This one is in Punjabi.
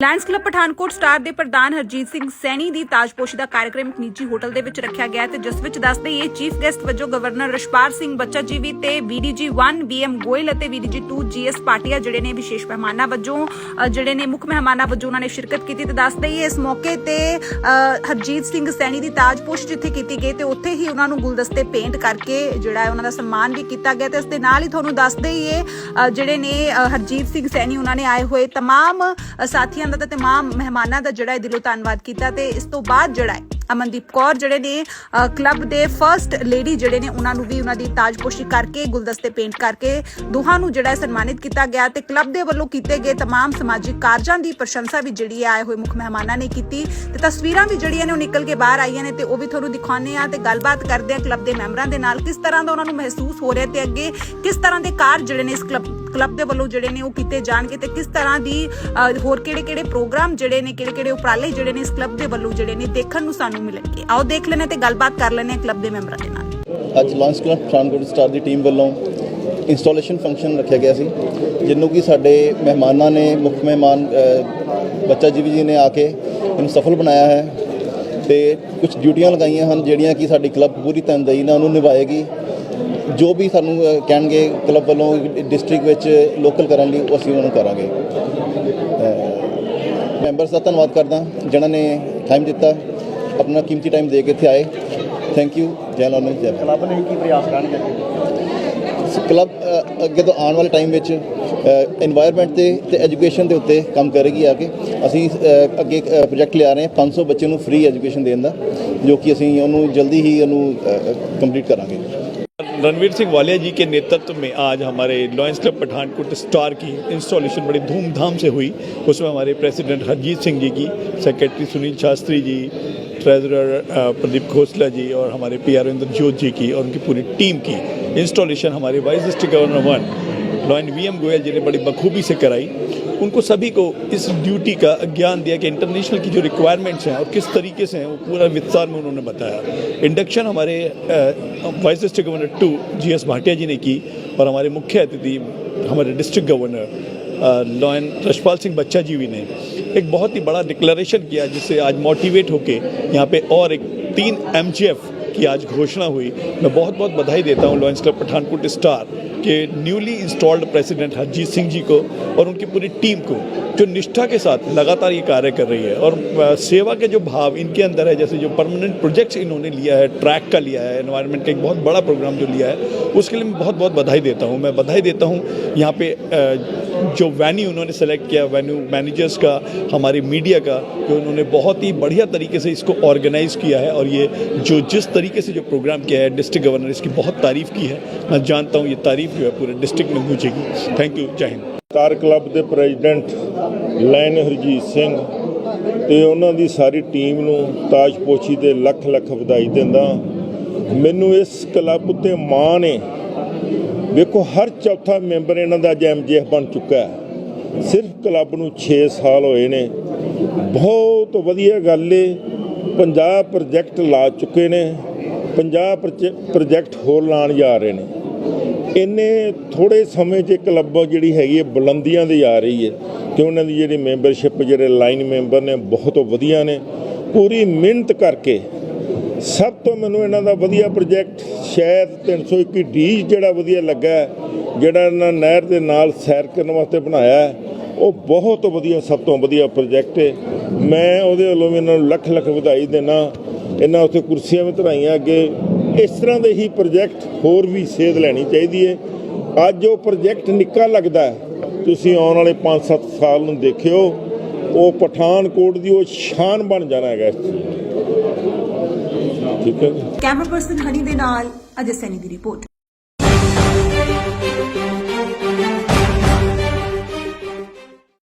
ਲਾਇਨਸ ਕਲੱਬ ਪਠਾਨਕੋਟ ਸਟਾਰ ਦੇ ਪ੍ਰਧਾਨ ਹਰਜੀਤ ਸਿੰਘ ਸੈਣੀ ਦੀ ਤਾਜਪੋਸ਼ੀ ਦਾ ਕਾਰਜਕ੍ਰਮ ਇੱਕ ਨਿੱਜੀ ਹੋਟਲ ਦੇ ਵਿੱਚ ਰੱਖਿਆ ਗਿਆ ਹੈ ਤੇ ਜਿਸ ਵਿੱਚ ਦੱਸਦੇ ਇਹ ਚੀਫ ਗੈਸਟ ਵਜੋਂ ਗਵਰਨਰ ਰਸ਼ਪਾਲ ਸਿੰਘ ਬੱਚਾ ਜੀ ਵੀ ਤੇ ਬੀਡੀਜੀ 1 ਬੀਐਮ ਗੋਇਲ ਅਤੇ ਬੀਡੀਜੀ 2 ਜੀਐਸ ਪਾਟਿਆ ਜਿਹੜੇ ਨੇ ਵਿਸ਼ੇਸ਼ ਮਹਿਮਾਨਾਂ ਵਜੋਂ ਅ, ਜਿਹੜੇ ਨੇ ਮੁੱਖ ਮਹਿਮਾਨਾਂ ਵਜੋਂ ਉਹਨਾਂ ਨੇ ਸ਼ਿਰਕਤ ਕੀਤੀ ਤੇ ਦੱਸਦੇ ਹੀ ਇਸ ਮੌਕੇ ਤੇ ਅ, ਹਰਜੀਤ ਸਿੰਘ ਸੈਣੀ ਦੀ ਤਾਜਪੋਸ਼ੀ ਜਿੱਥੇ ਕੀਤੀ ਗਈ ਤੇ ਉੱਥੇ ਹੀ ਉਹਨਾਂ ਨੂੰ ਗੁਲਦਸਤੇ ਪੇਂਟ ਕਰਕੇ ਜਿਹੜਾ ਹੈ ਉਹਨਾਂ ਦਾ ਸਨਮਾਨ ਵੀ ਕੀਤਾ ਗਿਆ ਤੇ ਇਸ ਦੇ ਨਾਲ ਹੀ ਤੁਹਾਨੂੰ ਦੱਸਦੇ ਹੀ ਇਹ ਅ, ਜਿਹੜੇ ਨੇ ਅ, ਹਰਜੀਤ ਸਿੰਘ ਸੈਣੀ ਉਹਨਾਂ ਨੇ ਆਏ ਹੋਏ तमाम ਅ, ਸਾਥੀਆਂ ਦਾ ਤੇ तमाम ਮਹਿਮਾਨਾਂ ਦਾ ਜਿਹੜਾ ਹੈ ਦਿਲੋਂ ਧੰਨਵਾਦ ਕੀਤਾ ਤੇ ਇਸ ਤੋਂ ਬਾਅਦ ਜਿਹੜਾ ਹੈ ਅਮਨਦੀਪ ਕੌਰ ਜਿਹੜੇ ਨੇ ਅ, ਕਲੱਬ ਦੇ ਫਰਸਟ ਲੇਡੀ ਜਿਹੜੇ ਨੇ ਉਹਨਾਂ ਨੂੰ ਵੀ ਉਹਨਾਂ ਦੀ ਤਾਜਪੋਸ਼ੀ ਕਰਕੇ ਗੁਲਦਸਤੇ ਪੇਂਟ ਕਰਕੇ ਦੋਹਾਂ ਨੂੰ ਜਿਹੜਾ ਹੈ ਸਨਮਾਨਿਤ ਕੀਤਾ ਗਿਆ ਤੇ ਕਲੱਬ ਦੇ ਵੱਲੋਂ ਕੀਤੇ ਗਏ तमाम ਸਮਾਜਿਕ ਕਾਰਜਾਂ ਦੀ ਪ੍ਰਸ਼ੰਸਾ ਵੀ ਜਿਹੜੀ ਹੈ ਆਏ ਹੋਏ ਮੁੱਖ ਮਹਿਮਾਨਾਂ ਨੇ ਕੀਤੀ ਤੇ ਤਸਵੀਰਾਂ ਵੀ ਜਿਹੜੀਆਂ ਨੇ ਉਹ ਨਿਕਲ ਕੇ ਬਾਹਰ ਆਈਆਂ ਨੇ ਤੇ ਉਹ ਵੀ ਤੁਹਾਨੂੰ ਦਿਖਾਉਂਦੇ ਆ ਤੇ ਗੱਲਬਾਤ ਕਰਦੇ ਆ ਕਲੱਬ ਦੇ ਮੈਂਬਰਾਂ ਦੇ ਨਾਲ ਕਿਸ ਤਰ੍ਹਾਂ ਦਾ ਉਹਨਾਂ ਨੂੰ ਮਹਿਸੂਸ ਹੋ ਰਿਹਾ ਤੇ ਅੱਗੇ ਕਿਸ ਤਰ੍ਹਾਂ ਦੇ ਕਾਰਜ ਜਿਹੜੇ ਨੇ ਇਸ ਕਲੱਬ ਕਲੱਬ ਦੇ ਵੱਲੋਂ ਜਿਹੜੇ ਨੇ ਉਹ ਕੀਤੇ ਜਾਣਗੇ ਤੇ ਕਿਸ ਤਰ੍ਹਾਂ ਦੀ ਹੋਰ ਕਿਹੜੇ ਕਿਹੜੇ ਪ੍ਰੋਗਰਾਮ ਜਿਹੜੇ ਨੇ, ਕਿਹੜੇ ਕਿਹੜੇ ਉਪਰਾਲੇ ਜਿਹੜੇ ਨੇ ਇਸ ਕਲੱਬ ਦੇ ਵੱਲੋਂ ਜਿਹੜੇ ਨੇ ਦੇਖਣ ਨੂੰ ਸਾਨੂੰ ਮਿਲਣਗੇ। ਆਓ ਦੇਖ ਲੈਣੇ ਤੇ ਗੱਲਬਾਤ ਕਰ ਲੈਣੇ ਕਲੱਬ ਦੇ ਮੈਂਬਰਾਂ ਦੇ ਨਾਲ। ਅੱਜ ਲਾਂਸ ਕਲੱਬ ਪਠਾਨਕੋਟ ਸਟਾਰ ਦੀ ਟੀਮ ਵੱਲੋਂ ਇੰਸਟਾਲੇਸ਼ਨ ਫੰਕਸ਼ਨ ਰੱਖਿਆ ਗਿਆ ਸੀ ਜਿਹਨੂੰ ਕਿ ਸਾਡੇ ਮਹਿਮਾਨਾਂ ਨੇ, ਮੁੱਖ ਮਹਿਮਾਨ ਬੱਚਾ ਜੀ ਜੀ ਨੇ ਆ ਕੇ ਇਹਨੂੰ ਸਫਲ ਬਣਾਇਆ ਹੈ ਤੇ ਕੁਝ ਡਿਊਟੀਆਂ ਲਗਾਈਆਂ ਹਨ, ਜਿਹੜੀਆਂ ਕਿ ਸਾਡੀ ਕਲੱਬ ਪੂਰੀ ਤਨਦੇਹੀ ਨਾਲ ਉਹਨੂੰ ਨਿਭਾਏਗੀ। ਜੋ ਵੀ ਸਾਨੂੰ ਕਹਿਣਗੇ ਕਲੱਬ ਵੱਲੋਂ ਡਿਸਟ੍ਰਿਕਟ ਵਿੱਚ ਲੋਕਲ ਕਰਨ ਲਈ ਉਹ ਅਸੀਂ ਉਹਨੂੰ ਕਰਾਂਗੇ। ਮੈਂਬਰਸ ਦਾ ਧੰਨਵਾਦ ਕਰਦਾ ਜਿਨ੍ਹਾਂ ਨੇ ਟਾਈਮ ਦਿੱਤਾ ਆਪਣਾ ਕੀਮਤੀ ਟਾਈਮ ਦੇ ਕੇ ਇੱਥੇ ਆਏ। ਥੈਂਕ ਯੂ ਜੈ ਲਾਲ ਜੈ ਕਲੱਬ ਨੇ ਕੀ ਪ੍ਰਯਾਸ ਕਰਨਗੇ? ਕਲੱਬ ਅੱਗੇ ਤੋਂ ਆਉਣ ਵਾਲੇ ਟਾਈਮ ਵਿੱਚ এনवायरमेंट ਤੇ ਤੇ ਐਜੂਕੇਸ਼ਨ ਦੇ ਉੱਤੇ ਕੰਮ ਕਰੇਗੀ ਆ ਕੇ। ਅਸੀਂ ਅੱਗੇ ਪ੍ਰੋਜੈਕਟ ਲਿਆ ਰਹੇ ਹਾਂ 500 ਬੱਚੇ ਨੂੰ ਫ੍ਰੀ ਐਜੂਕੇਸ਼ਨ ਦੇਣ ਦਾ ਜੋ ਕਿ ਅਸੀਂ ਉਹਨੂੰ ਜਲਦੀ ਹੀ ਉਹਨੂੰ ਕੰਪਲੀਟ ਕਰਾਂਗੇ। रणवीर सिंह वालिया जी के नेतृत्व में आज हमारे लॉयंस क्लब पठानकोट स्टार की इंस्टॉलेशन बड़ी धूमधाम से हुई। उसमें हमारे प्रेसिडेंट हरजीत सिंह जी की सेक्रेटरी सुनील शास्त्री जी ट्रेजरर प्रदीप खोसला जी और हमारे पी आर इंद्रजोत जी की और उनकी पूरी टीम की इंस्टॉलेशन हमारे vice district governor one lion V M Goyal ji ने बड़ी बखूबी से कराई। उनको सभी को इस ड्यूटी का ज्ञान दिया कि इंटरनेशनल की जो रिक्वायरमेंट्स हैं और किस तरीके से हैं, वो पूरा विस्तार में उन्होंने बताया। इंडक्शन हमारे vice district governor two G S Bhatia ji ने की और हमारे मुख्य अतिथि, हमारे district governor lion Rashpal Singh Bachcha ji ने। एक बहुत ही बड़ा डिक्लेरेशन किया जिससे आज मोटिवेट होके यहाँ पे और एक तीन एम की आज घोषणा हुई। मैं बहुत बहुत बधाई देता हूँ लॉयंस क्लब पठानकोट स्टार के newly installed president Harjeet Singh ji को और उनकी पूरी टीम को, जो निष्ठा के साथ लगातार ये कार्य कर रही है और सेवा के जो भाव इनके अंदर है, जैसे जो परमानेंट प्रोजेक्ट्स इन्होंने लिया है ट्रैक का लिया है एनवायरनमेंट का एक बहुत बड़ा प्रोग्राम जो लिया है, उसके लिए मैं बहुत बहुत बधाई देता हूँ। मैं बधाई देता हूँ यहाँ पे जो वेन्यू उन्होंने सेलेक्ट किया वेन्यू मैनेजर्स का, हमारी मीडिया का, कि उन्होंने बहुत ही बढ़िया तरीके से इसको ऑर्गेनाइज किया है और ये जो जिस तरीके से जो प्रोग्राम किया है डिस्ट्रिक्ट गवर्नर इसकी बहुत तारीफ़ की है। मैं जानता हूँ ये तारीफ़ ਜੋ ਹੈ ਪੂਰੇ ਡਿਸਟ੍ਰਿਕਟ ਨੂੰ ਪਹੁੰਚੇਗੀ ਥੈਂਕ ਯੂ ਜੈ ਹਿੰਦ ਸਟਾਰ ਕਲੱਬ ਦੇ ਪ੍ਰੈਜ਼ੀਡੈਂਟ ਲਾਇਨ ਹਰਜੀਤ ਸਿੰਘ ਤੇ ਉਹਨਾਂ ਦੀ ਸਾਰੀ ਟੀਮ ਨੂੰ ਤਾਜਪੋਸ਼ੀ ਦੇ ਲੱਖ ਲੱਖ ਵਧਾਈ ਦਿੰਦਾ। ਮੈਨੂੰ ਇਸ ਕਲੱਬ ਉੱਤੇ ਮਾਣ ਹੈ ਵੇਖੋ, ਹਰ ਚੌਥਾ ਮੈਂਬਰ ਇਹਨਾਂ ਦਾ ਅੱਜ ਐਮਜੀਐਫ ਬਣ ਚੁੱਕਾ ਹੈ। ਸਿਰਫ ਕਲੱਬ ਨੂੰ 6 ਸਾਲ ਹੋਏ ਨੇ। ਬਹੁਤ ਵਧੀਆ ਗੱਲ ਏ। 50 ਪ੍ਰੋਜੈਕਟ ਲਾ ਚੁੱਕੇ ਨੇ। 50 ਪ੍ਰੋਜੈਕਟ ਹੋਰ ਲਾਣ ਜਾ ਰਹੇ ਨੇ। ਇੰਨੇ ਥੋੜੇ ਸਮੇਂ 'ਚ ਕਲੱਬ ਜਿਹੜੀ ਹੈਗੀ ਹੈ, ਬੁਲੰਦੀਆਂ ਤੇ ਆ ਰਹੀ ਹੈ ਕਿ ਉਹਨਾਂ ਦੀ ਜਿਹੜੀ ਮੈਂਬਰਸ਼ਿਪ ਜਿਹੜੇ ਲਾਈਨ ਮੈਂਬਰ ਨੇ ਬਹੁਤ ਵਧੀਆ ਨੇ। ਪੂਰੀ ਮਿਹਨਤ ਕਰਕੇ ਸਭ ਤੋਂ ਮੈਨੂੰ ਇਹਨਾਂ ਦਾ ਵਧੀਆ ਪ੍ਰੋਜੈਕਟ ਸ਼ਾਇਦ 321 ਡੀ ਜਿਹੜਾ ਵਧੀਆ ਲੱਗਾ ਜਿਹੜਾ ਇਹਨਾਂ ਨਹਿਰ ਦੇ ਨਾਲ ਸੈਰ ਕਰਨ ਵਾਸਤੇ ਬਣਾਇਆ ਉਹ ਬਹੁਤ ਵਧੀਆ, ਸਭ ਤੋਂ ਵਧੀਆ ਪ੍ਰੋਜੈਕਟ ਹੈ। ਮੈਂ ਉਹਦੇ ਵੱਲੋਂ ਵੀ ਇਹਨਾਂ ਨੂੰ ਲੱਖ ਲੱਖ ਵਧਾਈ ਦੇਣਾ ਇਹਨਾਂ ਉੱਤੇ ਕੁਰਸੀਆਂ ਵੀ ਧਰਾਈਆਂ ਅੱਗੇ। ਇਸ ਤਰ੍ਹਾਂ ਦੇ ਹੀ ਪ੍ਰੋਜੈਕਟ ਹੋਰ ਵੀ ਸੇਧ ਲੈਣੀ ਚਾਹੀਦੀ ਹੈ। ਅੱਜ ਉਹ ਪ੍ਰੋਜੈਕਟ ਨਿੱਕਾ ਲੱਗਦਾ ਹੈ। ਤੁਸੀਂ ਆਉਣ ਵਾਲੇ 5-7 ਸਾਲ ਨੂੰ ਦੇਖਿਓ, ਉਹ ਪਠਾਨਕੋਟ ਦੀ ਉਹ ਸ਼ਾਨ ਬਣ ਜਾਣਾ ਹੈਗਾ ਇਸ 'ਚ। ਠੀਕ ਹੈ ਕੈਮਰਾ ਪਰਸਨ ਹਨੀ ਦੇ ਨਾਲ, ਅਜੇ ਸੈਣੀ ਦੀ ਰਿਪੋਰਟ